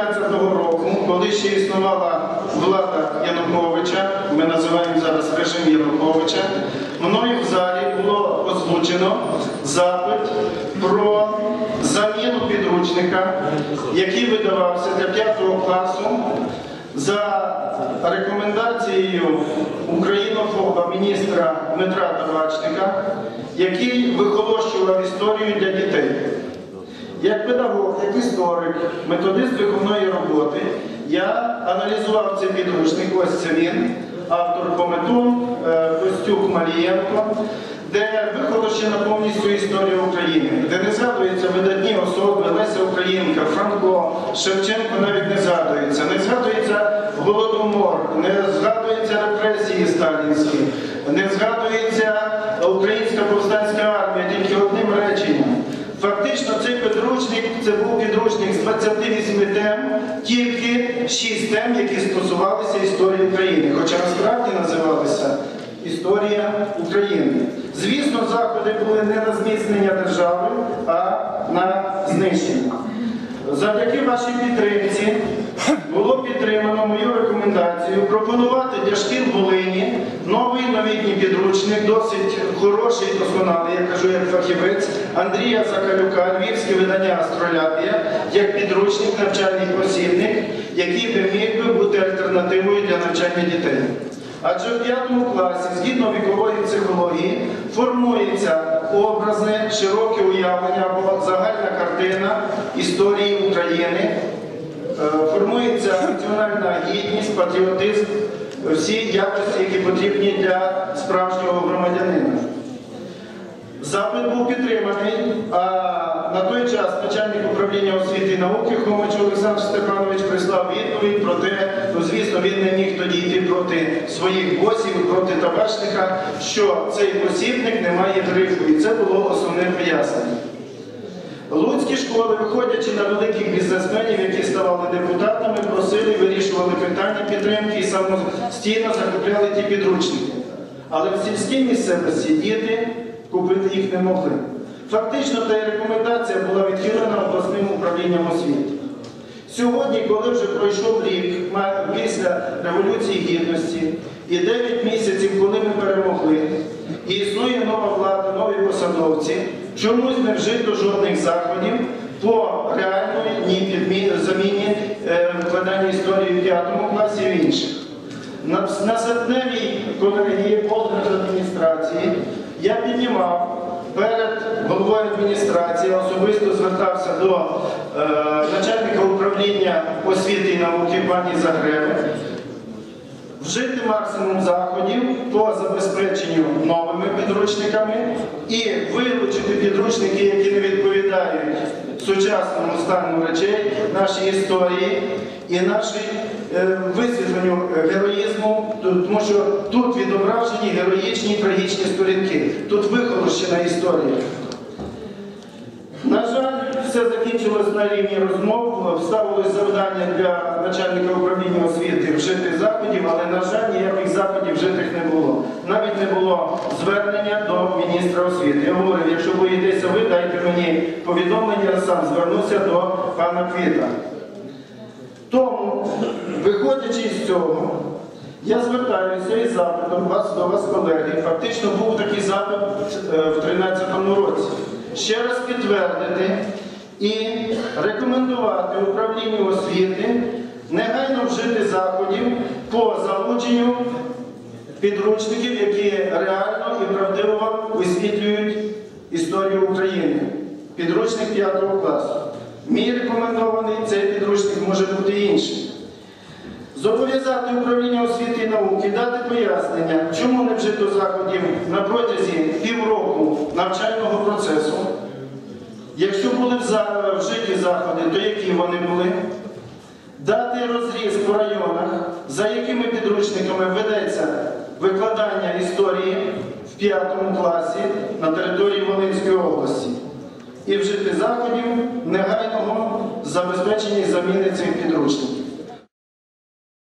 2013 року, коли ще існувала влада Януковича, ми називаємо зараз режим Януковича, мною в залі було озвучено запит про заміну підручника, який видавався для 5 класу за рекомендацією українофоба міністра Дмитра Табачника, який вихолощував історію для дітей. Як педагог, як історик, методист виховної роботи, я аналізував цей підручник, ось це він, автор Пометун, е, Костюк Марієнко, де вихолощена повністю історія України, де не згадуються видатні особи Леся Українка, Франко, Шевченко навіть не згадується, не згадується Голодомор, не згадуються репресії сталінські, не згадується Українська повстанська армія, тільки одним реченням. Фактично, цей підручник це був підручник з 28 тем, 6 тем, які стосувалися історії України, хоча насправді називалися Історія України. Звісно, заходи були не на зміцнення держави, а на знищення. Завдяки вашій підтримці було підтримано мою рекомендацію пропонувати для шкіл Волині новий новітній підручник, досить хороший і досконалий, я кажу як фахівець Андрія Закалюка, львівське видання Астролябія, як підручник, навчальний посібник, який би міг би бути альтернативою для навчання дітей. Адже в п'ятому класі, згідно вікової психології, формується образне, широке уявлення або загальна картина історії України, Е, формується національна гідність, патріотизм, всі якості, які потрібні для справжнього громадянина. Запит був підтриманий, а на той час начальник управління освіти і науки Хомич Олександр Степанович прислав відповідь про те, ну звісно, він не міг тоді йти проти своїх босів, проти табачника, що цей посібник не має грифу. І це було основне пояснення. Луцькі школи, виходячи на великих бізнесменів, які ставали депутатами, просили, вирішували питання підтримки і самостійно закупляли ті підручники. Але в сільській місцевості діти їх не могли. Фактично, та рекомендація була відхилена обласним управлінням освіти. Сьогодні, коли вже пройшов рік після Революції Гідності і 9 місяців, коли ми перемогли, і існує нова влада, нові посадовці, чомусь не вжито жодних заходів по реальної ні заміні е, викладання історії в 5 класі і інших. На, серпневій колегії адміністрації я піднімав перед головою адміністрації, особисто звертався до е, начальника управління освіти і науки пані Загреби, вжити максимум заходів по забезпеченню новими підручниками і вилучити підручники, які не відповідають сучасному стану речей, нашій історії і нашій е, висвітленню героїзму, тому що тут відображені героїчні і трагічні сторінки, тут вихолощена історія. Все закінчилось на рівні розмов. Вставилось завдання для начальника управління освіти вжити заходів, але, на жаль, ніяких заходів вжитих не було. Навіть не було звернення до міністра освіти. Я говорив, якщо боїтеся ви, дайте мені повідомлення, сам звернуся до пана Квіта. Тому, виходячи з цього, я звертаюся із запитом вас до вас, колеги. Фактично був такий запит е, в 2013 році. Ще раз підтвердити і рекомендувати управлінню освіти негайно вжити заходів по залученню підручників, які реально і правдиво висвітлюють історію України. Підручник 5 класу. Мій рекомендований цей підручник може бути інший. Зобов'язати управління освіти і науки дати пояснення, чому не вжито заходів на протязі півроку навчального процесу. Якщо були вжиті заходи, то які вони були? Дати розріз по районах, за якими підручниками ведеться викладання історії в 5 класі на території Волинської області. І вжити заходів негайного забезпечення заміни цих підручників.